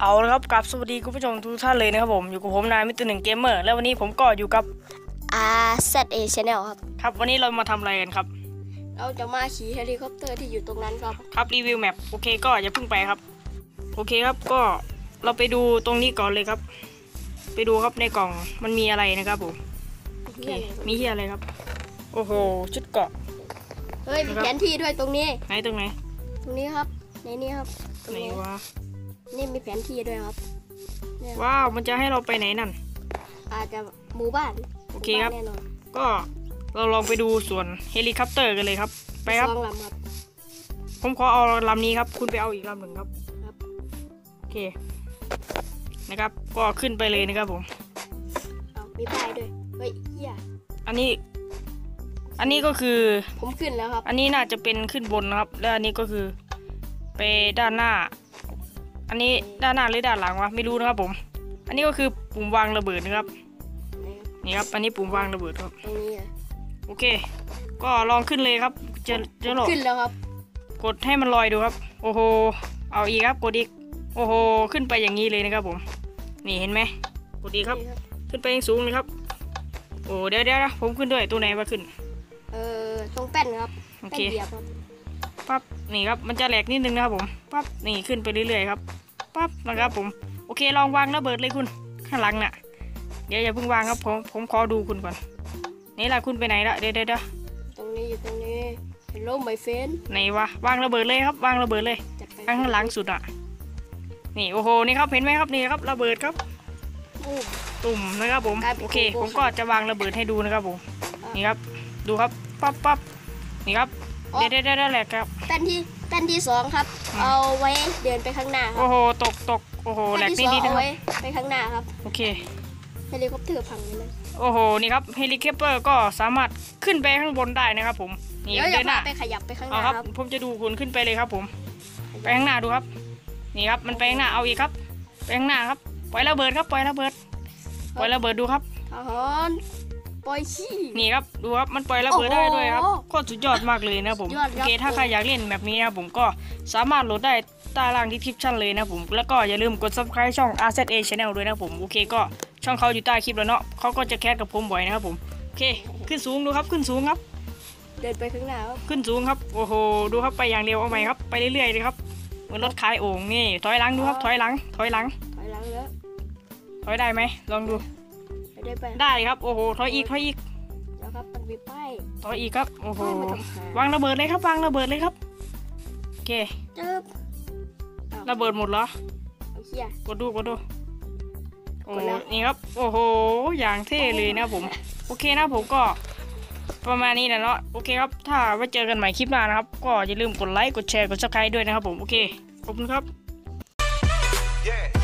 ครับกับสวัสดีคุณผู้ชมทุกท่านเลยนะครับผมอยู่กับผมนายมิตรหนึ่งเกมเมอร์แล้ววันนี้ผมก็อยู่กับ R Z A Channel ครับ ครับวันนี้เรามาทำอะไรกันครับ เราจะมาขี่เฮลิคอปเตอร์ที่อยู่ตรงนั้นครับ ครับรีวิวแมปโอเคก็อย่าเพิ่งไปครับ โอเคครับก็เราไปดูตรงนี้ก่อนเลยครับ ไปดูครับในกล่องมันมีอะไรนะครับผมโอเคมีเฮียอะไรครับ โอ้โหชุดเกราะเฮ้ยมีแผนที่ด้วยตรงนี้ไหนตรงไหน ตรงนี้ครับในนี้ครับตรงไหนนี้วะ นี่มีแผนที่ด้วยครับเนี่ยว้าวมันจะให้เราไปไหนนั่น อาจจะหมู่บ้านโอเคครับ หมู่านแน่นอนก็เราลองไปดูส่วนเฮลิคอปเตอร์กันเลยครับ ไปครับ สองลำครับ ผมขอเอาลำนี้ครับ คุณไปเอาอีกลำหนึ่งครับ ครับ โอเค นะครับ ก็ขึ้นไปเลยนะครับผม เอามีป้ายด้วย เฮ้ยเฮียอันนี้ อันนี้ก็คือ ผมขึ้นแล้วครับ อันนี้น่าจะเป็นขึ้นบนนะครับ แล้วอันนี้ก็คือ ไปด้านหน้า อันนี้ด้านหน้าหรือด้านหลังวะไม่รู้นะครับผม อันนี้ก็คือปุ่มวางระเบิดนะครับ นี่ครับ อันนี้ปุ่มวางระเบิดครับ ตรงนี้อะโอเค ก็ลองขึ้นเลยครับเจอเจอโลขึ้นแล้วครับ กดให้มันลอยดูครับ โอ้โห เอาอีกครับ กดอีก โอ้โห ขึ้นไปอย่างนี้เลยนะครับผม นี่เห็นไหมกดอีกครับนี่ขึ้นไปยังสูงเลยครับ โอ้เดี๋ยวเดี๋ยวนะผมขึ้นด้วย ตัวไหนมาขึ้น เออตรงแป้นครับโอแป้เคนเหยียบครับ ปั๊บนี่ครับมันจะแหลกนิดนึงนะครับผมปั๊บนี่ขึ้นไปเรื่อยๆครับปั๊บนะครับผมโอเคลองวางระเบิดเลยคุณข้างหลังน่ะเดี๋ยวอย่าเพิ่งวางครับผมผมขอดูคุณก่อนนี่ล่ะคุณไปไหนละเดี๋ยวเดี๋ยวเดี๋ยวตรงนี้อยู่ตรงนี้ Hello my friend ไหนวะวางระเบิดเลยครับ วางระเบิดเลยจัดไปข้างหลังสุดอะนี่โอ้โหนี่ครับเห็นไหมครับนี่ครับระเบิดครับอู้ตุ่มนะครับผมกลายเป็นโอเคโกโก้ผมก็จะวางระเบิดให้ดูนะครับผมนี่ครับดูครับปั๊บปั๊บนี่ครับ เดี๋ยวเดี๋ยวเดี๋ยวแหละครับ แป้นที่แป้นที่สองครับอืมเอาไว้เดินไปข้างหน้าครัโอ้บโหตกตกโอ้โหแหลแป้นกที่นิสดองนิดนะเอาครับไว้ไปข้างหน้าครับโอเค เฮลิคอปเตอร์พังไปเลยโอ้โหนี่ครับเฮลิคอปเตอร์ก็สามารถขึ้นไปข้างบนได้นะครับ ผมนี่เดี๋ยวอเดิย่านหพาน้าไปขยับไปข้างหเอาน้าครับครับผมจะดูคุณขึ้นไปเลยครับ ผม ไปข้างหน้าดูครับ นี่ครับมันไปข้างหน้าเอาอีกครับ ไปข้างหน้าครับปล่อยระเบิดครับปล่อยระเบิดปล่อยระเบิดดูครับ ทหาร ปล่อยขี้ นี่ครับดูครับมันปล่อยระเบิดได้ด้วยครับโอ้โหโคตรสุดยอดมากเลยนะครับผมยอดโอครับเคถ้าใครอยากเล่นแบบนี้นะครับผมก็สามารถโหลดได้ใต้ล่างที่คลิปชั่นเลยนะครับผมแล้วก็อย่าลืมกด subscribe ช่อง RZA Channel ด้วยนะครับผมโอเคก็ช่องเขาอยู่ใต้คลิปแล้วเนาะเขาก็จะแคสกับผมบ่อยนะครับผมโอเค ขึ้นสูงดูครับขึ้นสูงครับ เดินไปข้างหน้าครับขึ้นสูงครับโอ้โหดูครับไปอย่างเร็วเอาใหม่ครับ ไปเรื่อยๆเลยครับเหมือนรถคลายโอ่งนี่ถอยหลังดูครับถอยหลังถอยหลังถอยหลังแล้วถอยได้ไหมลองดู ไปได้ไปได้ครับ โอ้โหถอยอีกถอยอีกแล้วครับมันมีป้ายถอยอีกครับโอ้โหป้ายมาทำหาวางระเบิดเลยครับวางระเบิดเลยครับโอเคเจิบระเบิดหมดเหรอเอาเขี้ยกดดูกดดูโอ้กดแล้วนี่ครับ โอ้โห อย่างเท่เลยนะผม โอเคนะผมก็ประมาณนี้นะเนาะ โอเคครับ ถ้าไว้เจอกันใหม่คลิปหน้านะครับ ก็อย่าลืมกดไลค์ กดแชร์ กดซับสไครต์ด้วยนะครับผม โอเค ขอบคุณครับ